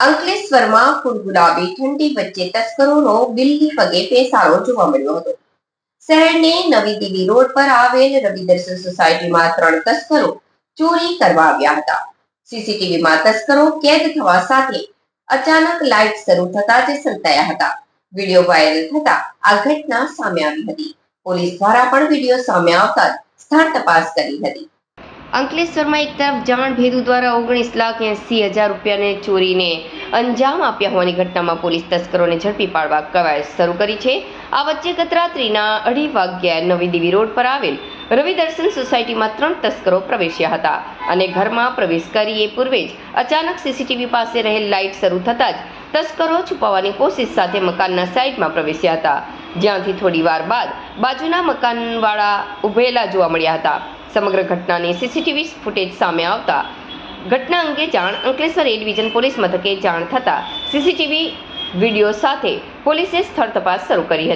અંકલેશ્વરમાં ગુલાબી ઠંડી વચ્ચે તસ્કરોનો બિલ્લી પગે પેસારો જોવા મળ્યો હતો. શહેરને નવી દિલ્હી રોડ પર આવેલ રવિ દર્શન સોસાયટીમાં ત્રણ તસ્કરો ચોરી કરવા આવ્યા હતા. સીસીટીવીમાં તસ્કરો કેદ થવા સાથે અચાનક લાઇટ શરૂ થતા તે સંતાયા હતા. વીડિયો વાયરલ થતા આ ઘટના સામે આવી હતી. પોલીસ દ્વારા પણ વીડિયો સામે આવતા સ્થળ તપાસ કરી હતી. અંકલેશ્વરમાં એક તરફ જાણ ભેદુ દ્વારા ઓગણીસ લાખ એંસી હજાર રૂપિયાને ચોરીને અંજામ આપ્યા હોવાની ઘટનામાં પોલીસ તસ્કરોને ઝડપી પાડવા કવાયત શરૂ કરી છે. આ વચ્ચે ગત રાત્રિના અઢી વાગ્યા નવી દિવી રોડ પર આવેલ રવિ દર્શન સોસાયટીમાં ત્રણ તસ્કરો પ્રવેશ્યા હતા અને ઘરમાં પ્રવેશ કરી એ પૂર્વે જ અચાનક સીસીટીવી પાસે રહેલ લાઇટ શરૂ થતાં જ તસ્કરો છુપાવવાની કોશિશ સાથે મકાનના સાઇડમાં પ્રવેશ્યા હતા. જ્યાંથી થોડી વાર બાદ બાજુના મકાનવાળા ઉભેલા જોવા મળ્યા હતા. સમગ્ર ઘટનાની સીસીટીવી ફૂટેજ સામે આવતા. ઘટના અંગે જાણ અંકલેશ્વર એ ડિવિઝન પોલીસ મથકે જાણ થતાં સીસીટીવી વીડિયો સાથે પોલીસે સ્થળ તપાસ શરૂ કરી હતી.